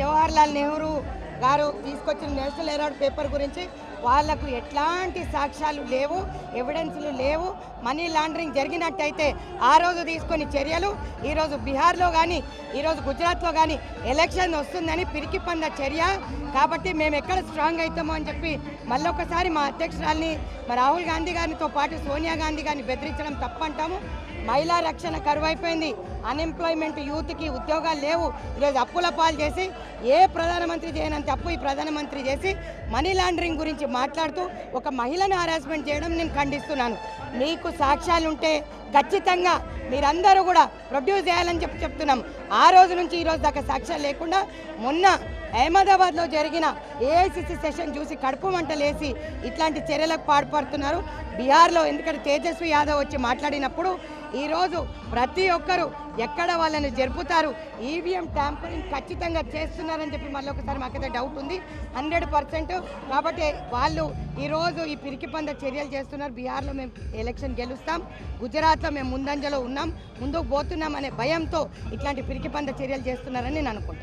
జవహర్లాల్ నెహ్రూ గారు తీసుకొచ్చిన national Herald paper గురించి వాళ్ళకు ఎట్లాంటి సాక్ష్యాలు లేవు ఎవిడెన్స్లు లేవు. మనీ లాండరింగ్ జరిగినట్టయితే ఆ రోజు తీసుకొని చర్యలు. ఈరోజు బీహార్లో కానీ ఈరోజు గుజరాత్లో కానీ ఎలక్షన్ వస్తుందని పిరికి పొంద చర్య. కాబట్టి మేము ఎక్కడ స్ట్రాంగ్ అవుతామో అని చెప్పి మళ్ళొకసారి మా అధ్యక్షురాల్ని మా రాహుల్ గాంధీ గారితో పాటు సోనియా గాంధీ గారిని బెదిరించడం తప్పంటాము. మహిళా రక్షణ కరువైపోయింది. అన్ఎంప్లాయ్మెంట్ యూత్కి ఉద్యోగాలు లేవు. ఈరోజు అప్పుల పాలు చేసి ఏ ప్రధానమంత్రి చేయనంత అప్పు ఈ ప్రధానమంత్రి చేసి మనీ లాండరింగ్ గురించి మాట్లాడుతూ ఒక మహిళను హరాస్మెంట్ చేయడం నేను ఖండిస్తున్నాను. మీకు సాక్ష్యాలు ఉంటే ఖచ్చితంగా మీరందరూ కూడా ప్రొడ్యూస్ చేయాలని చెప్పి చెప్తున్నాం. ఆ రోజు నుంచి ఈ రోజు దాకా సాక్ష్యాలు లేకుండా మొన్న అహ్మదాబాద్లో జరిగిన ఏఐసిసి సెషన్ చూసి కడుపు మంటలేసి ఇట్లాంటి చర్యలకు పాడుపడుతున్నారు బీహార్లో ఎందుకంటే తేజస్వి యాదవ్ వచ్చి మాట్లాడినప్పుడు ఈరోజు ప్రతి ఒక్కరూ ఎక్కడ వాళ్ళని జరుపుతారు? ఈవీఎం ట్యాంపరింగ్ ఖచ్చితంగా చేస్తున్నారని చెప్పి మళ్ళీ ఒకసారి మాకైతే డౌట్ ఉంది. హండ్రెడ్ పర్సెంట్ కాబట్టి వాళ్ళు ఈరోజు ఈ పిరికి పంద చర్యలు చేస్తున్నారు. బీహార్లో మేము ఎలక్షన్ గెలుస్తాం. గుజరాత్లో మేము ముందంజలో ఉన్నాం. ముందుకు పోతున్నాం అనే భయంతో ఇట్లాంటి పిరికి పంద చర్యలు చేస్తున్నారని నేను అనుకుంటాను